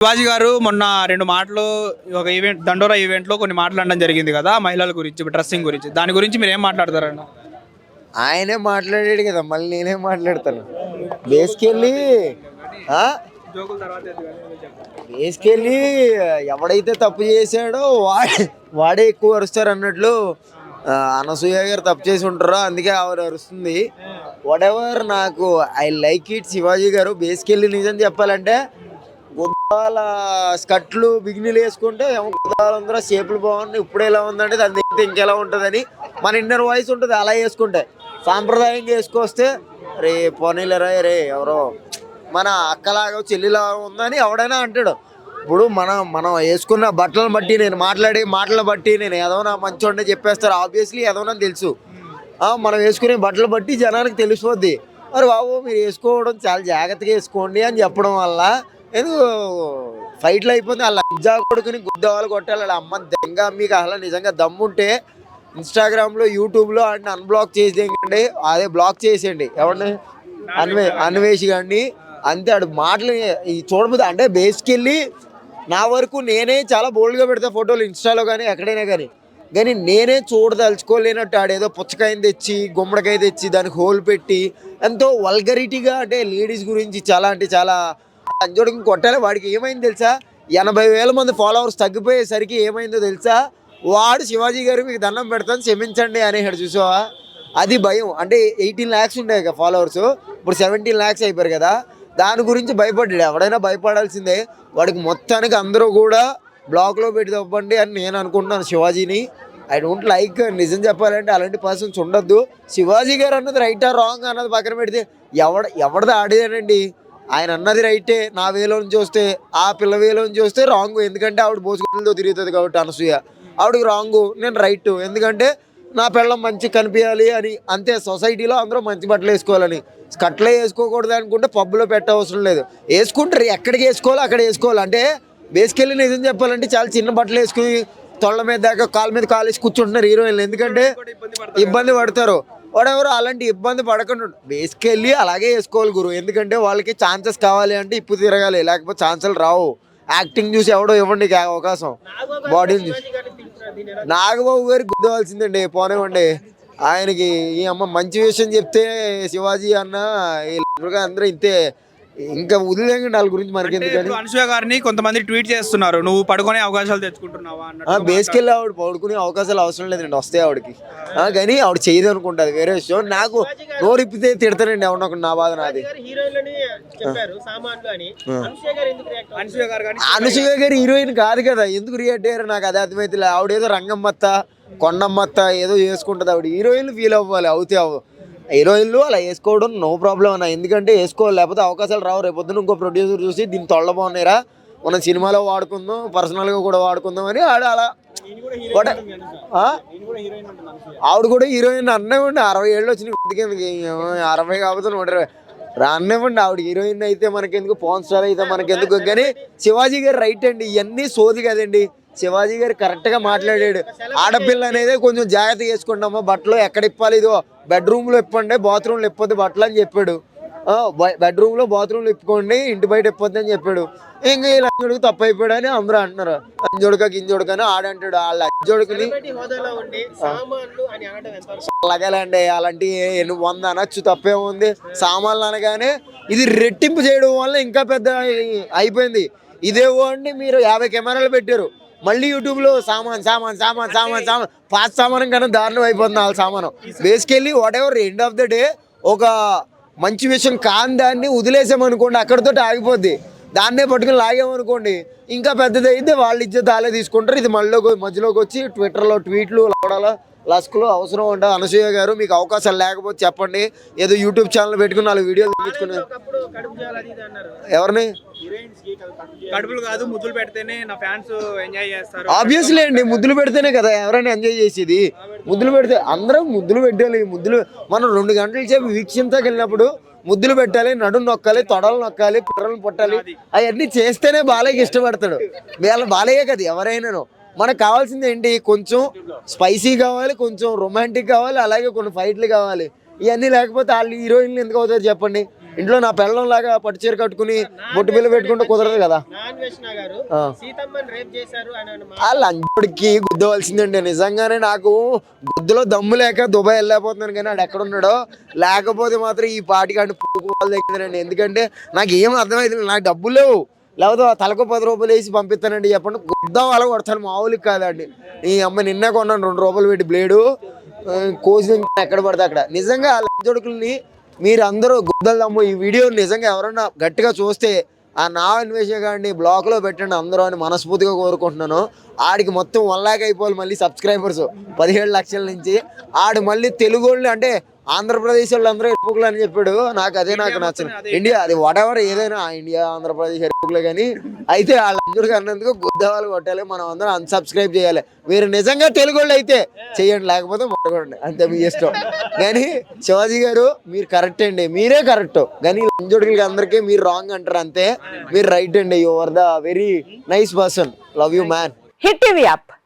శివాజీ గారు మొన్న రెండు మాటలు ఒక ఈవెంట్ దండోరా ఈవెంట్లో కొన్ని మాట్లాడడం జరిగింది కదా మహిళల గురించి డ్రెస్సింగ్ గురించి. దాని గురించి మీరు ఏం మాట్లాడతారన్న? ఆయనే మాట్లాడాడు కదా మళ్ళీ నేనే మాట్లాడతాను. బేస్కెళ్ళి ఆ? బేస్కెళ్ళి ఎవడైతే తప్పు చేశాడో వాడే వాడే ఎక్కువ అరుస్తారు అన్నట్లు అనసూయ గారు తప్పు చేసి ఉంటారో అందుకే ఆవిడ అరుస్తుంది. వాట్ ఎవర్ నాకు ఐ లైక్ ఇట్ శివాజీ గారు బేస్కెళ్ళి నిజం చెప్పాలంటే గుద్దాల స్కట్లు బిగినీలు వేసుకుంటే ఏమో గుద్దాలు ఉందరా షేపులు బాగున్నాయి. ఇప్పుడు ఎలా ఉందంటే దాని దగ్గర ఇంకెలా ఉంటుందని మన ఇన్నర్ వాయిస్ ఉంటుంది. అలా వేసుకుంటే సాంప్రదాయంగా వేసుకొస్తే రే పోనీలరా రే ఎవరో మన అక్కలాగా చెల్లిలాగా ఉందని ఎవడైనా అంటాడు. ఇప్పుడు మనం మనం వేసుకున్న బట్టలను బట్టి నేను మాట్లాడే మాటలను బట్టి నేను ఏదోనా మంచోడే చెప్పేస్తారు. ఆబ్వియస్లీ ఏదైనా తెలుసు. మనం వేసుకునే బట్టలు బట్టి జనానికి తెలిసిపోద్ది మరి బాబు మీరు వేసుకోవడం చాలా జాగ్రత్తగా వేసుకోండి అని చెప్పడం వల్ల ఎందుకు ఫైట్లు అయిపోతే వాళ్ళ అజ్జా కొడుకుని గుద్దవాళ్ళు కొట్టాలి. వాళ్ళ అమ్మ దెంగ మీకు అసలు నిజంగా దమ్ముంటే ఇన్స్టాగ్రామ్లో యూట్యూబ్లో వాటిని అన్బ్లాక్ చేసేయండి. అదే బ్లాక్ చేసేయండి. ఎవరిని? అన్వే అన్వేషి కానీ అంతే ఆడు మాటలు ఈ అంటే బేస్కెళ్ళి నా వరకు నేనే చాలా బోల్డ్గా పెడతా ఫోటోలు ఇన్స్టాలో కానీ ఎక్కడైనా కానీ కానీ నేనే చూడదలుచుకోలేనట్టు ఆడేదో పుచ్చకాయని తెచ్చి గుమ్మడికాయ తెచ్చి దానికి హోల్ పెట్టి ఎంతో వల్గరిటీగా అంటే లేడీస్ గురించి చాలా అంటే చాలా అంజోడికి కొట్టాలి. వాడికి ఏమైంది తెలుసా? ఎనభై వేల మంది ఫాలోవర్స్ తగ్గిపోయేసరికి ఏమైందో తెలుసా? వాడు శివాజీ గారు మీకు దండం పెడతాను క్షమించండి అనేసాడు. చూసావా? అది భయం. అంటే ఎయిటీన్ ల్యాక్స్ ఉండే కదా ఫాలోవర్స్ ఇప్పుడు సెవెంటీన్ ల్యాక్స్ అయిపోయారు కదా. దాని గురించి భయపడ్డాడు. ఎవడైనా భయపడాల్సిందే. వాడికి మొత్తానికి అందరూ కూడా బ్లాక్లో పెట్టి తప్పండి అని నేను అనుకుంటున్నాను శివాజీని. ఐ డోంట్ లైక్ నిజం చెప్పాలంటే అలాంటి పర్సన్స్ ఉండొద్దు. శివాజీ గారు అన్నది రైటా రాంగ్ అన్నది పక్కన పెడితే ఎవడ ఎవడది ఆడేదేనండి ఆయన అన్నది రైటే నా వేలో నుంచి వస్తే ఆ పిల్ల వేలో నుంచి వస్తే రాంగ్. ఎందుకంటే ఆవిడ బోసుగులతో తిరుగుతుంది కాబట్టి అనసూయ. ఆవిడకి రాంగ్ నేను రైట్. ఎందుకంటే నా పిల్లం మంచి కనిపించాలి అని అంతే. సొసైటీలో అందరూ మంచి బట్టలు వేసుకోవాలని. కట్లే వేసుకోకూడదు అనుకుంటే పబ్బులో పెట్టవసరం లేదు. వేసుకుంటారు. ఎక్కడికి వేసుకోవాలో అక్కడ వేసుకోవాలి. అంటే బేసికెళ్ళి నిజం చెప్పాలంటే చాలా చిన్న బట్టలు వేసుకుని తొళ్ళ మీద దాకా కాళ్ళ మీద కాలు వేసి కూర్చుంటున్నారు హీరోయిన్లు. ఎందుకంటే ఇబ్బంది పడతారు. వాడెవరు అలాంటి ఇబ్బంది పడకుండా వేసుకెళ్ళి అలాగే వేసుకోవాలి గురు. ఎందుకంటే వాళ్ళకి ఛాన్సెస్ కావాలి అంటే ఇప్పుడు తిరగాలి. లేకపోతే ఛాన్సులు రావు. యాక్టింగ్ చూసి ఎవడో ఇవ్వండి అవకాశం. బాడీని చూసి. నాగబాబు గారికి గుద్దవలసిందండి పోనివ్వండి. ఆయనకి ఈ అమ్మ మంచి విషయం చెప్తే శివాజీ అన్న అందరూ ఇంతే. ఇంకా వదిలేండి వాళ్ళ గురించి మనకి అంటే ఎందుకని? ఇప్పుడు అనసూయ గారిని కొంతమంది ట్వీట్ చేస్తున్నారు. నువ్వు పడుకునే అవకాశాలు తెచ్చుకుంటున్నావా అన్నట్టు బేసికెళ్ళి ఆవిడ పడుకునే అవకాశాలు అవసరం లేదండి. వస్తాయి ఆవిడకి. ఆ, కానీ ఆవిడ చేయదు అనుకుంటుంది వేరే విషయం. నాకు నోరిప్పితే తిడతానండి ఎవరినో ఒకడు నా బాధ నాది. హీరోయిన్లని చెప్పారు సామాన్లు అని. అనుషయ గారు ఎందుకు రియాక్ట్ అనసూయ గారు కానీ అనసూయ గారు హీరోయిన్ కాదు కదా. ఎందుకు రియాక్ట్ అయ్యారు నాకు అదే అర్థమైతే ఆవిడ ఏదో రంగమ్మత్త కొండమ్మత్త ఏదో చేసుకుంటుంది ఆవిడ. హీరోయిన్లు ఫీల్ అవ్వాలి అవుతే అవ్వ హీరోయిన్లు అలా వేసుకోవడం నో ప్రాబ్లం అన్న. ఎందుకంటే వేసుకోవాలి లేకపోతే అవకాశాలు రావు. రేపు ఇంకో ప్రొడ్యూసర్ చూసి దీన్ని తొళ్ళ బాగున్నాయిరా. మనం సినిమాలో వాడుకుందాం పర్సనల్గా కూడా వాడుకుందాం అని ఆడ అలా ఒకటే ఆవిడ కూడా హీరోయిన్ అన్నవ్వండి అరవై ఏళ్ళు వచ్చిన ఎందుకు? అరవై కాకపోతే నూట ఇరవై. రానివ్వండి ఆవిడ హీరోయిన్ అయితే మనకెందుకు? పవన్ స్టార్ అయితే మనకెందుకు? కానీ శివాజీ గారు రైట్ అండి. ఇవన్నీ సోది కదండి. శివాజీ గారు కరెక్ట్గా మాట్లాడాడు. ఆడపిల్ల అనేది కొంచెం జాగ్రత్త చేసుకుంటామా బట్టలు ఎక్కడ ఇప్పాలి ఇదో బెడ్రూమ్లో ఇప్పండి బాత్రూమ్లో ఇప్పొద్దు బట్టలు అని చెప్పాడు. బెడ్రూమ్లో బాత్రూమ్లో ఇప్పుకోండి ఇంటి బయట ఇప్పొద్దు అని చెప్పాడు. ఇంకా ఈ లంజోడుకు తప్పు అయిపోయాడు అని అందరూ అంటున్నారు. లంజోడుక గింజోడుక అని ఆడంటాడు ఆ లంజోడుకుని ఎంతవరకు అలాగేలండి అలాంటి ఎన్ని వంద అనొచ్చు తప్పేముంది సామాన్లు అనగానే ఇది రెట్టింపు చేయడం వల్ల ఇంకా పెద్ద అయిపోయింది. ఇదే అండి మీరు యాభై కెమెరాలు పెట్టారు. మళ్ళీ యూట్యూబ్లో సామాన్ సామాన్ సామాన్ సామాన్ సామాన్. పాత సామానం కన్నా దారుణం అయిపోతుంది వాళ్ళ సామానం. Basically whatever end of the day ఒక మంచి విషయం కాని దాన్ని వదిలేసామనుకోండి అక్కడితో ఆగిపోద్ది. దాన్నే పట్టుకుని లాగామనుకోండి ఇంకా పెద్దది అయితే వాళ్ళు ఇచ్చే తాలే తీసుకుంటారు. ఇది మళ్ళీ మధ్యలోకి వచ్చి ట్విట్టర్లో ట్వీట్లు లవడాలో లస్క్లో అవసరం ఉంటుంది అనసూయ గారు మీకు అవకాశాలు లేకపోతే చెప్పండి. ఏదో యూట్యూబ్ ఛానల్ పెట్టుకుని నాలుగు వీడియోలు అన్నారు. ఎవరిని? కడుపులు కాదు ముద్దులు పెడితేనే నా ఫ్యాన్స్ ఎంజాయ్ చేస్తారు. ఆబ్వియస్లీ అండి ముద్దులు పెడితేనే కదా ఎవరైనా ఎంజాయ్ చేసేది. ముద్దులు పెడితే అందరం ముద్దులు పెట్టాలి ముద్దులు మనం రెండు గంటల సేపు వీక్షించకి వెళ్ళినప్పుడు ముద్దులు పెట్టాలి నడుము నొక్కాలి తొడలు నొక్కాలి పిర్రలు పొట్టాలి అవన్నీ చేస్తేనే బాలయ్యకి ఇష్టపడతాడు. వీళ్ళ బాలయ్యే కదా ఎవరైనాను. మనకు కావాల్సింది ఏంటి? కొంచెం స్పైసీ కావాలి కొంచెం రొమాంటిక్ కావాలి అలాగే కొన్ని ఫైట్లు కావాలి. ఇవన్నీ లేకపోతే వాళ్ళు హీరోయిన్లు ఎందుకు అవుతారు చెప్పండి? ఇంట్లో నా పెళ్ళం లాగా పట్టు చీర కట్టుకుని బొట్టు బిల్ల పెట్టుకుంటే కుదరదు కదా. లంచుడికి గుద్దవలసిందండి. నిజంగానే నాకు గుద్దులో దమ్ము లేక దుబాయ్ వెళ్ళలేకపోతున్నాను కానీ ఆడు ఎక్కడ ఉన్నాడో లేకపోతే మాత్రం ఈ పాటికి అంటే పూకోవాలి దగ్గరండి ఎందుకంటే నాకు ఏం అర్థమైంది నాకు డబ్బులు లేవు. లేకపోతే తలకు పది రూపాయలు వేసి పంపిస్తానండి. చెప్పండి గుద్దాం అలా కొడతాను. మామూలుగా కాదండి. ఈ అమ్మ నిన్నే కొన్నాను రెండు రూపాయలు పెట్టి బ్లేడు. కోసి ఎక్కడ పడితే అక్కడ. నిజంగా ఆ లంచొడుకుల్ని మీరు అందరూ ఈ వీడియో నిజంగా ఎవరన్నా గట్టిగా చూస్తే ఆ నా అన్వేషణ గారిని బ్లాక్లో పెట్టండి అందరూ అని మనస్ఫూర్తిగా కోరుకుంటున్నాను. ఆడికి మొత్తం వన్ లాక్ అయిపోవాలి మళ్ళీ సబ్స్క్రైబర్స్ పదిహేడు లక్షల నుంచి. ఆడు మళ్ళీ తెలుగు అంటే ఆంధ్రప్రదేశ్ వాళ్ళు అందరూ ఎరుపుకులు అని చెప్పాడు. నాకు అదే నాకు నచ్చింది ఇండియా అది వాటెవర్ ఏదైనా ఆ ఇండియా ఆంధ్రప్రదేశ్ ఎరుపుకులే కానీ అయితే వాళ్ళందరికీ అన్నందుకు గుద్దవాళ్ళు కొట్టాలి. మనం అందరం అన్సబ్స్క్రైబ్ చేయాలి. మీరు నిజంగా తెలుగు వాళ్ళు అయితే చేయండి లేకపోతే మొట్టగొండి అంతే మీ ఇష్టం. కానీ శివాజీ గారు మీరు కరెక్ట్ అండి. మీరే కరెక్ట్ కానీ లంజోడికి అందరికీ మీరు రాంగ్ అంటారు అంతే. మీరు రైట్ అండి. You are the very nice person love you man hit TV app